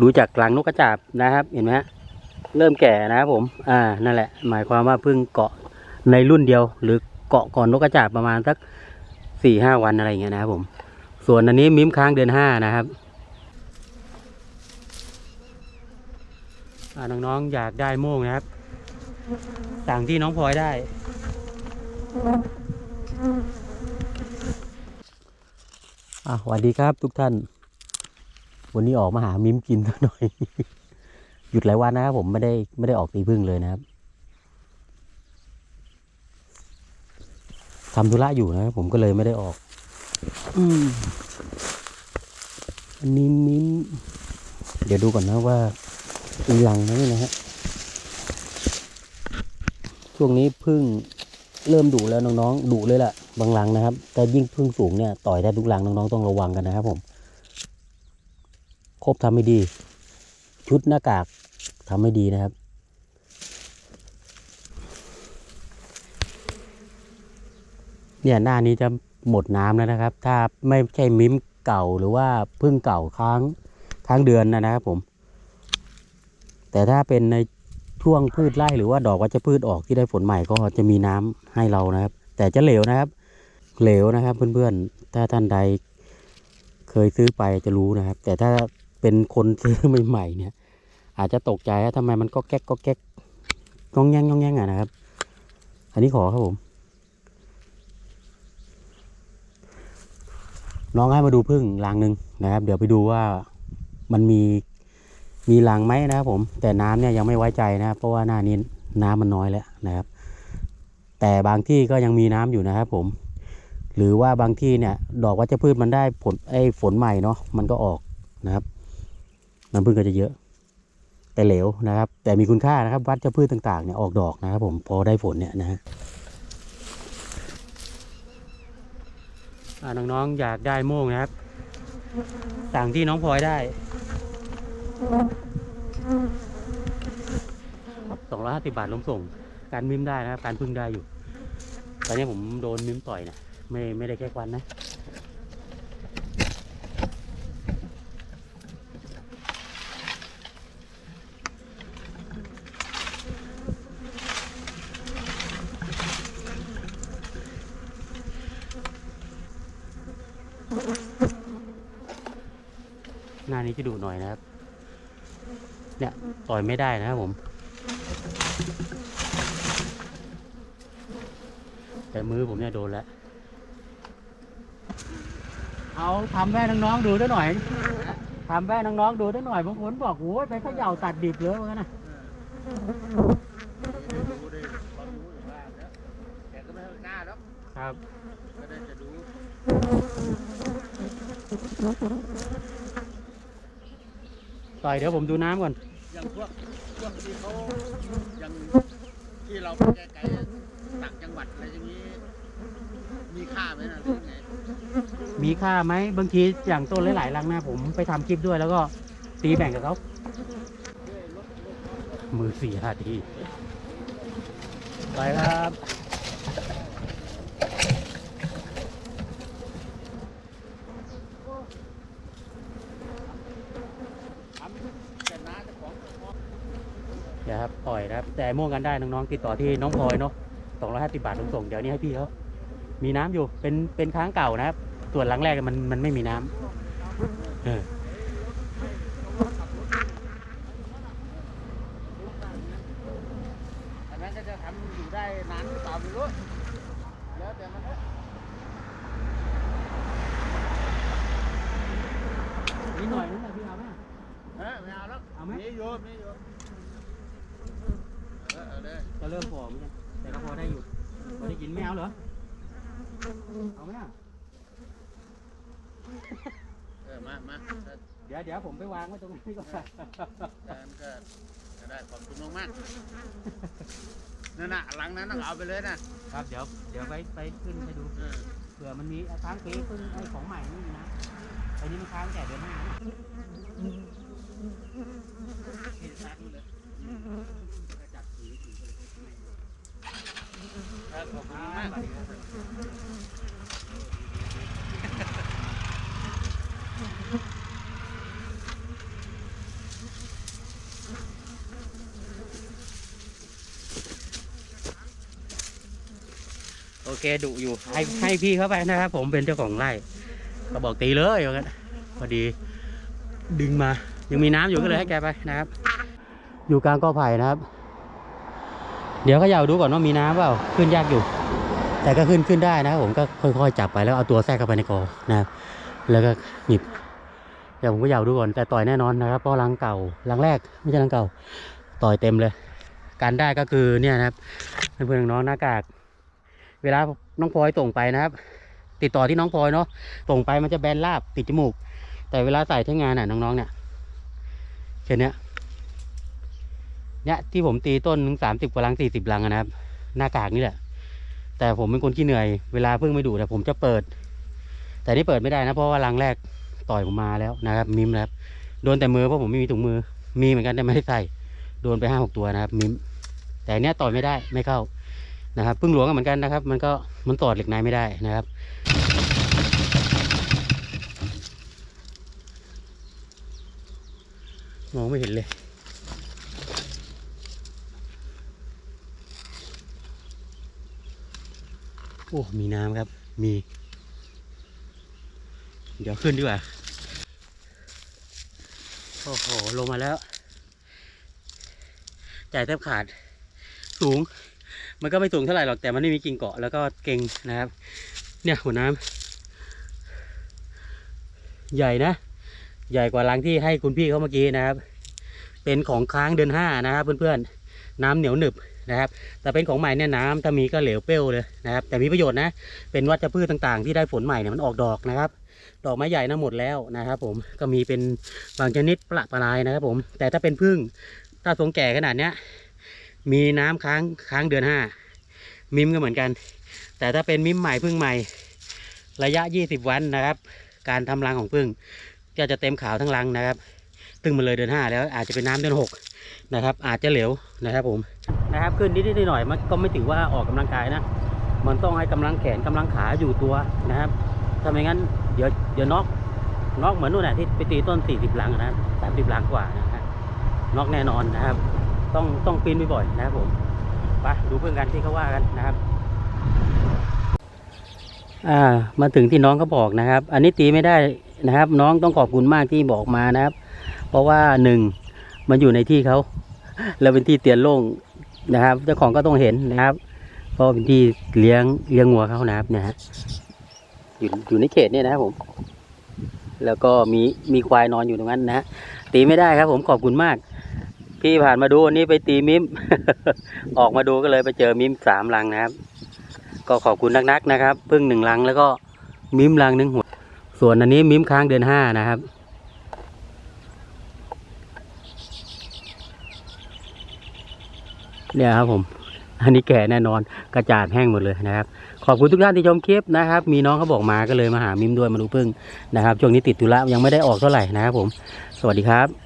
ดูจากหลังนกกระจาบนะครับ เห็นไหมฮะเริ่มแก่นะครับผม อ่า นั่นแหละ หมายความว่าเพิ่งเกาะในรุ่นเดียว หรือเกาะก่อนนกกระจาบประมาณสักสี่ห้าวันอะไรอย่างเงี้ยนะครับผม ส่วนอันนี้มิ้มค้างเดือนห้านะครับอ่าน้องๆอยากได้โม่งนะครับสั่งที่น้องพลอยได้ อะสวัสดีครับทุกท่าน วันนี้ออกมาหามิ้มกินสักหน่อย หยุดหลายวันนะครับผมไม่ได้ไม่ได้ออกตีพึ่งเลยนะครับทำธุระอยู่นะครับผมก็เลยไม่ได้ออกอืมอันนี้มิ้มเดี๋ยวดูก่อนนะว่าอีหลังไหมนะฮะช่วงนี้พึ่งเริ่มดุแล้วน้องๆดุเลยแหละบางหลังนะครับ แต่ยิ่งพึ่งสูงเนี่ยต่อยได้ทุกหลังน้องๆต้องระวังกันนะครับผม ครบทำไม่ดี ชุดหน้ากากทำไม่ดีนะครับ เนี่ยหน้านี้จะหมดน้ำแล้วนะครับ ถ้าไม่ใช่มิ้มเก่าหรือว่าพึ่งเก่าค้างค้างเดือนนะครับผม แต่ถ้าเป็นในช่วงพืชไร่หรือว่าดอกวัชพืชออกที่ได้ผลใหม่ก็จะมีน้ำให้เรานะครับ แต่จะเหลวนะครับ เหลวนะครับเพื่อนๆถ้าท่านใดเคยซื้อไปจะรู้นะครับ แต่ถ้า เป็นคนซื้อใหม่ๆเนี่ย อาจจะตกใจว่าทำไมมันก็แก๊กก็แก๊กงองแงงงองแงงอะนะครับ อันนี้ขอครับผม น้องให้มาดูพึ่งรังหนึ่งนะครับ เดี๋ยวไปดูว่ามันมีมีรังไหมนะครับผม แต่น้ำเนี่ยยังไม่ไว้ใจนะครับ เพราะว่าหน้านี้น้ำมันน้อยแล้วนะครับ แต่บางที่ก็ยังมีน้ำอยู่นะครับ ผม หรือว่าบางที่เนี่ย ดอกวัชพืชมันได้ผลไอ้ฝนใหม่เนาะมันก็ออกนะครับ น้ำผึ้งก็จะเยอะ แต่เหลวนะครับ แต่มีคุณค่านะครับวัชพืชต่างๆเนี่ยออกดอกนะครับ ผมพอได้ผลเนี่ยนะฮะอ่าน้องๆอยากได้โม่งนะครับสั่งที่น้องพลอยได้สองร้อยห้าสิบบาทลงส่ง การมิมได้นะครับ การพึ่งได้อยู่ ตอนนี้ผมโดนมิมต่อยนะไม่ไม่ได้แค่ควันนะ หน้านี้จะดุหน่อยนะครับ เนี่ยต่อยไม่ได้นะครับผม แต่มือผมเนี่ยโดนแล้ว เอาทำแม่น้องๆดูด้วยหน่อยทำแม่น้องๆดูด้วยหน่อยบางคนบอกโอ้ยไปเขย่าตัดดิบเลยว่างั้นนะ ดูดิเขารู้อยู่ว่าแล้วแต่ก็ไม่กล้าหรอก ครับ ก็ได้จะดู ต่อยเดี๋ยวผมดูน้ำก่อน อย่างพวกพวกที่เขาอย่างที่เราไปไกลๆต่างจังหวัดอะไรอย่างนี้ มีค่าไหมนะหรือไงมีค่าไหมบางทีอย่างต้นหลายๆรังนะผมไปทำคลิปด้วยแล้วก็ตีแบ่งกับเขามือสี่ห้าที ไปครับ ทำแต่น้าเจ้าของของ เดี๋ยวครับต่อยนะครับ แต่ม่วงกันได้น้องๆติดต่อที่น้องพลอยเนาะสองร้อยห้าสิบบาทส่งๆเดี๋ยวนี้ให้พี่เขามีน้ำอยู่เป็นเป็นค้างเก่านะครับ ส่วนหลังแรกมันมันไม่มีน้ำเอออันนั้นก็จะทำอยู่ได้นานหรือเปล่าไม่รู้แล้วแต่มันเถอะนิดหน่อยนิดหน่อยพี่เอาไหมเออไม่เอาแล้วเอาไหมมีอยู่มีอยู่เออเอาเลย จะเริ่มผอมเหมือนกันแต่ก็พอได้อยู่พอได้กินไม่เอาเหรอ เอาไหมอะเออมามาถ้าเดี๋ยวเดี๋ยวผมไปวางไว้ตรงนี้ก่อนถ้างั้นก็จะได้ขอบคุณมากๆนั่นน่ะหลังนั้นต้องเอาไปเลยนะครับเดี๋ยวเดี๋ยวไปไปขึ้นให้ดูเออเผื่อมันมีค้างปีขึ้นไอ้ของใหม่ไม่มีนะไอ้นี่มันค้างแต่เดือนหน้านะ โอเคดุอยู่ให้ให้พี่เข้าไปนะครับ ผมเป็นเจ้าของไร่ก็บอกตีเลยกันพอดี ดึงมา ยังมีน้ำอยู่ก็เลยให้แกไปนะครับ อยู่กลางกอไผ่นะครับ เดี๋ยวเขย่าดูก่อนว่ามีน้ำเปล่าขึ้นยากอยู่ แต่ก็ขึ้นขึ้นได้นะครับผมก็ค่อยๆจับไปแล้วเอาตัวแทรกเข้าไปในกอนะครับแล้วก็หยิบเดี๋ยวผมก็ยาวดูก่อนแต่ต่อยแน่นอนนะครับเพราะรังเก่ารังแรกไม่ใช่รังเก่า ต่อยเต็มเลย การได้ก็คือเนี่ยนะครับเพื่อนๆน้องหน้ากาก เวลาน้องพลอยส่งไปนะครับ ติดต่อที่น้องพลอยเนาะส่งไปมันจะแบนราบติดจมูก แต่เวลาใส่ใช้งานน่ะน้องๆเนี่ยแค่เนี้ยเนี่ยที่ผมตีต้นถึงสามสิบกว่าลังสี่สิบลังนะครับ หน้ากากนี่แหละ แต่ผมเป็นคนขี้เหนื่อย เวลาเพิ่งไม่ดูแต่ผมจะเปิด แต่นี่เปิดไม่ได้นะเพราะว่าลังแรกต่อยผมมาแล้วนะครับ มิมนะครับโดนแต่มือเพราะผมไม่มีถุงมือ มีเหมือนกันแต่ไม่ได้ใส่ โดนไปห้าหกตัวนะครับ มิม แต่อันเนี้ยต่อยไม่ได้ไม่เข้านะครับพึ่งหลวงก็เหมือนกันนะครับ มันก็มันตอดเหล็กในไม่ได้นะครับมองไม่เห็นเลย โอ้ มีน้ำครับ มี เดี๋ยวขึ้นดีกว่า โอ้โห ลงมาแล้ว ใจแทบขาด สูง มันก็ไม่สูงเท่าไหร่หรอก แต่มันไม่มีกิ่งเกาะ แล้วก็เก่งนะครับ เนี่ยหัวน้ำ ใหญ่นะ ใหญ่กว่ารังที่ให้คุณพี่เขาเมื่อกี้นะครับ เป็นของค้างเดือนห้านะครับเพื่อนๆ น้ำเหนียวหนึบ นะครับ แต่เป็นของใหม่เนี่ยน้ำถ้ามีก็เหลวเปรี้ยวเลยนะครับ แต่มีประโยชน์นะ เป็นวัชพืชต่างๆ ที่ได้ผลใหม่เนี่ยมันออกดอกนะครับ ดอกไม้ใหญ่นะหมดแล้วนะครับ ผม ก็มีเป็นบางชนิดประปรายนะครับผม แต่ถ้าเป็นพึ่ง ถ้าทรงแก่ขนาดเนี้ย มีน้ำค้างค้างเดือนห้า มิมก็เหมือนกัน แต่ถ้าเป็นมิมใหม่พึ่งใหม่ ระยะ 20 วันนะครับ การทำรังของพึ่งก็จะเต็มขาวทั้งรังนะครับซึ่งมันเลยเดือนห้าแล้วอาจจะเป็นน้ำเดือนหกนะครับ อาจจะเหลวนะครับผม นะครับขึ้นนิดๆหน่อยๆมันก็ไม่ถือว่าออกกำลังกายนะมันต้องให้กำลังแขนกำลังขาอยู่ตัวนะครับถ้าไม่งั้นเดี๋ยวเดี๋ยวน็อกน็อกเหมือนนู่นแหละที่ไปตีต้น 40 หลังนะครับ30หลังกว่านะฮะน็อกแน่นอนนะครับ ต้องต้องปีนบ่อยๆนะครับผมไปดูเพื่อนกันที่เขาว่ากันนะครับอ่ามาถึงที่น้องเขาบอกนะครับ อันนี้ตีไม่ได้นะครับ น้องต้องขอบคุณมากที่บอกมานะครับ เพราะว่าหนึ่งมันอยู่ในที่เขาแล้วเป็นที่เตียนโล่ง นะครับ เจ้าของก็ต้องเห็นนะครับ เพราะเป็นที่เลี้ยงเลี้ยงงัวเขานะครับเนี่ยฮะอยู่อยู่ในเขตเนี่ยนะครับผม แล้วก็มีมีควายนอนอยู่ตรงนั้นนะฮะตีไม่ได้ครับ ผมขอบคุณมาก พี่ผ่านมาดูวันนี้ไปตีมิม ออกมาดูก็เลยไปเจอมิมสามลังนะครับ ก็ขอบคุณนักๆนะครับ พึ่งหนึ่งลังแล้วก็มิมลังหนึ่งหัวส่วนอันนี้มิมค้างเดือนห้านะครับ เนี่ยครับผม อันนี้แก่แน่นอนกระจาดแห้งหมดเลยนะครับ ขอบคุณทุกท่านที่ชมคลิปนะครับ มีน้องเขาบอกมาก็เลยมาหามิมด้วยมาดูพึ่งนะครับช่วงนี้ติดธุระยังไม่ได้ออกเท่าไหร่นะครับผม สวัสดีครับ